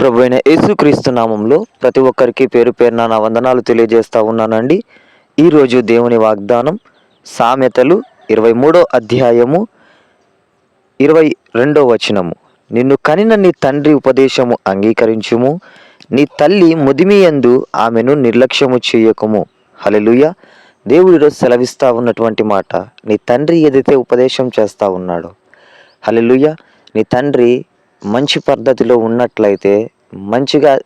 ప్రభు అయిన యేసుక్రీస్తు నామంలో ప్రతి ఒక్కరికి పేరు పేరున నా వందనాలు తెలియజేస్తా ఉన్నానండి. ఈరోజు దేవుని వాగ్దానం సామెతలు ఇరవై మూడో అధ్యాయము ఇరవై రెండో వచనము. నిన్ను కనిన నీ తండ్రి ఉపదేశము అంగీకరించుము నీ తల్లి ముదిమియందు ఆమెను నిర్లక్ష్యము చేయకుము. హలలుయ దేవుడు ఈరోజు సెలవిస్తా ఉన్నటువంటి మాట నీ తండ్రి ఏదైతే ఉపదేశం చేస్తా ఉన్నాడో. హలలుయ నీ తండ్రి మంచి పద్ధతిలో ఉన్నట్లయితే మంచిగా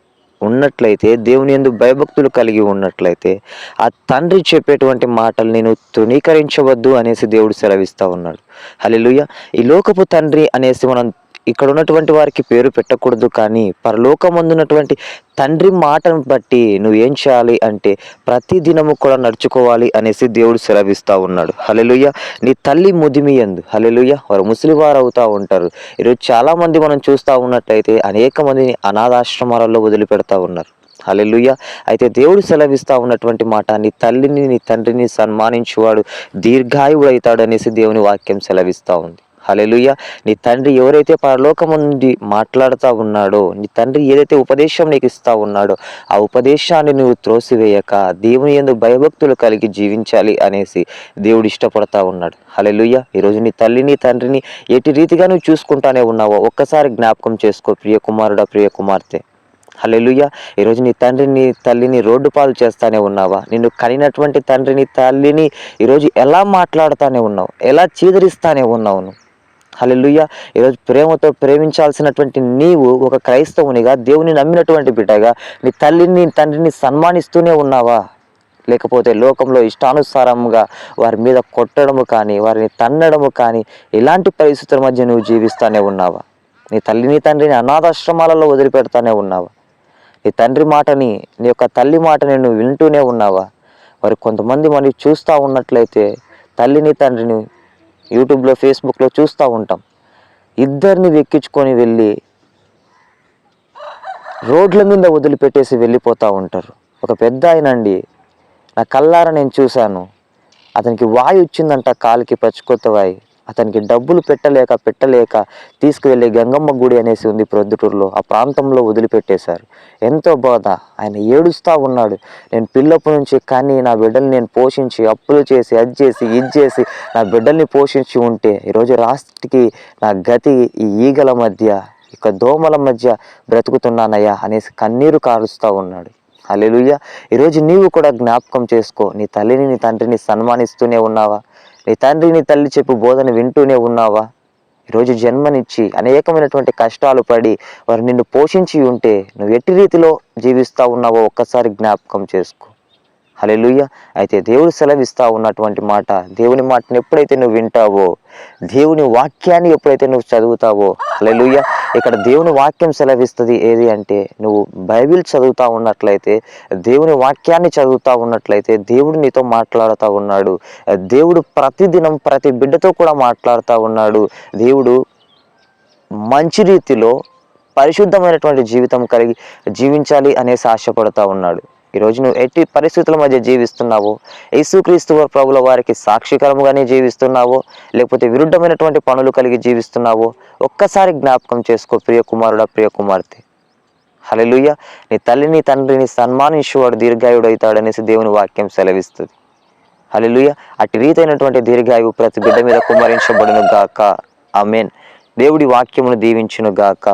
ఉన్నట్లయితే దేవుని ఎందు భయభక్తులు కలిగి ఉన్నట్లయితే ఆ తండ్రి చెప్పేటువంటి మాటలు నేను తృణీకరించవద్దు అనేసి దేవుడు సెలవిస్తూ ఉన్నాడు. హల్లెలూయా. ఈ లోకపు తండ్రి అనేసి మనం ఇక్కడ ఉన్నటువంటి వారికి పేరు పెట్టకూడదు కానీ పరలోకమందున్నటువంటి తండ్రి మాటను బట్టి నువ్వు ఏం చేయాలి అంటే ప్రతి దినము కూడా నడుచుకోవాలి అనేసి దేవుడు సెలవిస్తూ ఉన్నాడు. హలెలుయ్య నీ తల్లి ముదిమియందు హలెలుయ్య వారు ముసలి వారు అవుతూ ఉంటారు. ఈరోజు చాలామంది మనం చూస్తూ ఉన్నట్టయితే అనేక మందిని అనాథాశ్రమాలలో వదిలిపెడతా ఉన్నారు. హలెలుయ్య అయితే దేవుడు సెలవిస్తూ ఉన్నటువంటి మాట నీ తల్లిని నీ తండ్రిని సన్మానించువాడు దీర్ఘాయువుడు అవుతాడు అనేసి దేవుని వాక్యం సెలవిస్తూ ఉంది. హల్లెలూయా. నీ తండ్రి ఎవరైతే పరలోకము నుండి మాట్లాడుతూ ఉన్నాడో నీ తండ్రి ఏదైతే ఉపదేశం నీకు ఇస్తా ఉన్నాడో ఆ ఉపదేశాన్ని నువ్వు త్రోసివేయక దేవుని ఎందు భయభక్తులు కలిగి జీవించాలి అనేసి దేవుడు ఇష్టపడతా ఉన్నాడు. హల్లెలూయా. ఈరోజు నీ తల్లిని తండ్రిని ఎటు రీతిగా నువ్వు చూసుకుంటానే ఉన్నావో ఒక్కసారి జ్ఞాపకం చేసుకో ప్రియ కుమారుడా ప్రియ కుమార్తె. హల్లెలూయా. ఈరోజు నీ తండ్రిని తల్లిని రోడ్డు పాలు చేస్తానే ఉన్నావా? నిన్ను కనినటువంటి తండ్రిని తల్లిని ఈరోజు ఎలా మాట్లాడుతానే ఉన్నావు? ఎలా చీదరిస్తానే ఉన్నావు హలెలుయ్య ఈరోజు ప్రేమతో ప్రేమించాల్సినటువంటి నీవు ఒక క్రైస్తవునిగా దేవుని నమ్మినటువంటి బిడ్డగా నీ తల్లిని తండ్రిని సన్మానిస్తూనే ఉన్నావా? లేకపోతే లోకంలో ఇష్టానుసారంగా వారి మీద కొట్టడము కానీ వారిని తన్నడము కానీ ఇలాంటి పరిస్థితుల మధ్య నువ్వు జీవిస్తూనే ఉన్నావా? నీ తల్లిని తండ్రిని అనాథాశ్రమాలలో వదిలిపెడతానే ఉన్నావా? నీ తండ్రి మాటని నీ యొక్క తల్లి మాటని నువ్వు వింటూనే ఉన్నావా? మరి కొంతమంది మనకి చూస్తూ ఉన్నట్లయితే తల్లిని తండ్రిని యూట్యూబ్లో ఫేస్బుక్లో చూస్తూ ఉంటాం. ఇద్దరిని వెక్కించుకొని వెళ్ళి రోడ్ల మీద వదిలిపెట్టేసి వెళ్ళిపోతూ ఉంటారు. ఒక పెద్ద ఆయన అండి నా కల్లార నేను చూశాను. అతనికి వాయు వచ్చిందంట కాలికి పచ్చికొత్త వాయి. అతనికి డబ్బులు పెట్టలేక పెట్టలేక తీసుకువెళ్ళి గంగమ్మ గుడి అనేసి ఉంది ప్రొద్దుటూరులో. ఆ ప్రాంతంలో వదిలిపెట్టేశారు. ఎంతో బాధ. ఆయన ఏడుస్తూ ఉన్నాడు. నేను పిల్లప్పటి నుంచి కానీ నా బిడ్డల్ని నేను పోషించి అప్పులు చేసి అది చేసి ఇది చేసి నా బిడ్డల్ని పోషించి ఉంటే ఈరోజు రాష్ట్రకి నా గతి ఈ ఈగల మధ్య ఇక దోమల మధ్య బ్రతుకుతున్నానయ్యా అనేసి కన్నీరు కారుస్తూ ఉన్నాడు. హల్లెలూయా. ఈరోజు నీవు కూడా జ్ఞాపకం చేసుకో. నీ తల్లిని నీ తండ్రిని సన్మానిస్తూనే ఉన్నావా? నీ తండ్రి నీ తల్లి చెప్పు బోధన వింటూనే ఉన్నావా? ఈరోజు జన్మనిచ్చి అనేకమైనటువంటి కష్టాలు పడి వారు నిన్ను పోషించి ఉంటే నువ్వు ఎట్టి రీతిలో జీవిస్తూ ఉన్నావో ఒక్కసారి జ్ఞాపకం చేసుకో. హలెలుయ్య అయితే దేవుడు సెలవిస్తా ఉన్నటువంటి మాట దేవుని మాటను ఎప్పుడైతే నువ్వు వింటావో దేవుని వాక్యాన్ని ఎప్పుడైతే నువ్వు చదువుతావో హలెలుయ్య ఇక్కడ దేవుని వాక్యం సెలవిస్తుంది ఏది అంటే నువ్వు బైబిల్ చదువుతా ఉన్నట్లయితే దేవుని వాక్యాన్ని చదువుతా ఉన్నట్లయితే దేవుడు నీతో మాట్లాడుతూ ఉన్నాడు. దేవుడు ప్రతిదినం ప్రతి బిడ్డతో కూడా మాట్లాడుతూ ఉన్నాడు. దేవుడు మంచి రీతిలో పరిశుద్ధమైనటువంటి జీవితం కలిగి జీవించాలి అనేసి ఆశపడుతూ ఉన్నాడు. ఈరోజు నువ్వు ఎట్టి పరిస్థితుల మధ్య జీవిస్తున్నావో? యేసుక్రీస్తు వారి ప్రభుల వారికి సాక్షికరముగానే జీవిస్తున్నావో? లేకపోతే విరుద్ధమైనటువంటి పనులు కలిగి జీవిస్తున్నావో? ఒక్కసారి జ్ఞాపకం చేసుకో ప్రియ కుమారుడా ప్రియ కుమార్తె. హలలుయ్య నీ తల్లిని తండ్రిని సన్మానించేవాడు దీర్ఘాయుడు అవుతాడనేసి దేవుని వాక్యం సెలవిస్తుంది. హలలుయ్య అటు రీతైనటువంటి దీర్ఘాయువు ప్రతి బిడ్డ మీద కుమరించబడును గాక ఆమెన్. దేవుడి వాక్యమును దీవించును గాక